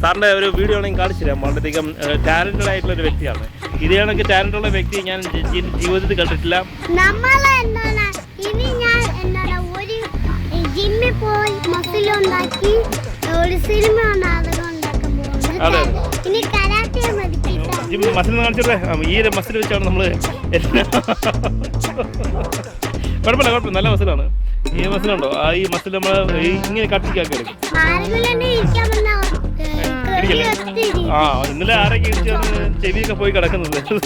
സാറിന്റെ ഒരു വീഡിയോ ആണെങ്കിൽ കാണിച്ചു തരാം വളരെയധികം ടാലന്റഡ് ആയിട്ടുള്ള ഒരു വ്യക്തിയാണ്. ഇതേ കണക്ക് ടാലന്റ് ഉള്ള വ്യക്തി ഞാൻ ജീവിതത്തിൽ കണ്ടിട്ടില്ല. ഇനി ഞാൻ എന്താണ്? ഒരു ജിമ്മിൽ പോയി മസിലുണ്ടാക്കി ഒരു സിനിമ അതെ. ജിം മസിൽ ഈ ഒരു മസിൽ വെച്ചാണ് നമ്മൾ എല്ലാ- കുഴപ്പമില്ല കുഴപ്പമില്ല. നല്ല മസിലാണ് ഈ മസിലുണ്ടോ ആ ഈ മസിൽ നമ്മൾ ഇങ്ങനെ കട്ടിക്കാക്കി എടുക്കും ഇരിക്കില്ലേ? ആ ഇന്നലെ ആരൊക്കെ ചെവിയൊക്കെ പോയി കിടക്കുന്നത് ശ്ശോ.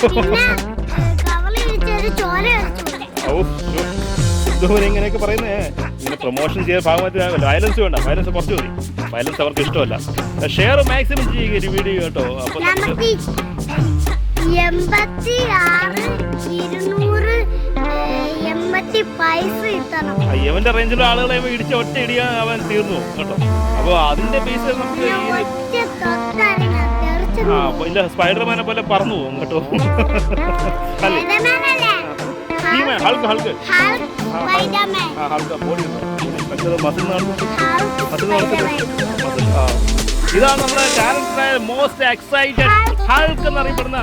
ഇതുപോലെ ഇങ്ങനെയൊക്കെ പറയുന്നേ. ഇങ്ങനെ പ്രൊമോഷൻ ചെയ്യാൻ ഭാഗമായിട്ട് വയലൻസ് വേണ്ട. വയലൻസ് കുറച്ച് മതി. വയലൻസ് അവർക്ക് ഇഷ്ടമല്ല. ഷെയർ മാക്സിമം ചെയ്യുക ഒരു വീഡിയോ കേട്ടോ. അപ്പൊ എൺപത്തി ആറ് ഇരുന്നൂറ് എൺപത്തി പൈസ കിട്ടണം. യവന്റെ റേഞ്ചിലുള്ള ആളുകളെ ഇടിച്ച ഒറ്റ ഇടിയാ അവൻ തീർന്നു. കേട്ടോ. അപ്പൊ അതിന്റെ പൈസ നമുക്ക് ആ ഇല്ല സ്പൈഡർമാനെ പോലെ പറന്നു പോകും കേട്ടോ. അല്ലേ? ഹൾക്ക് ഹൾക്ക് ഹൾക്ക് ആ ബോഡി മസിൽ മസിൽ ആ. ഇതാണ് നമ്മുടെ ക്യാരക്ടറായ മോസ്റ്റ് എക്സൈറ്റഡ് ഹൾക്ക് എന്നറിയപ്പെടുന്ന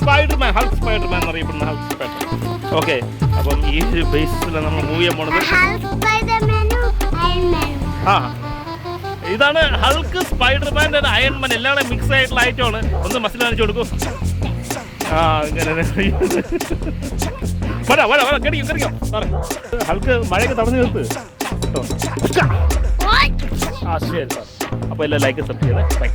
സ്പൈഡർമാൻ ഹൾക്ക് സ്പൈഡർമാൻ എന്നറിയപ്പെടുന്ന ഹൾക്ക് സ്പൈഡർമാൻ ഓക്കെ അപ്പം ഈ ഒരു ബേസിൽ നമ്മൾ മൂവ് ചെയ്യാൻ പോണത്. ആ ഇതാണ് Hulk Spider Man Iron Man എല്ലാം മിക്സ് ആയിട്ടുള്ള ഐറ്റമാണ് ഒന്ന് മസിൽ കാണിച്ചു കൊടുക്കും. ആ അങ്ങനെ വരാ വരാ വരാ. കടിക്കും കടിക്കും. ഹൾക്ക് മഴയൊക്കെ തടഞ്ഞു നിർത്ത് കേട്ടോ? ആ ശരി അപ്പോൾ എല്ലാം ലൈക്ക് സബ് ചെയ്യണേ. ബൈ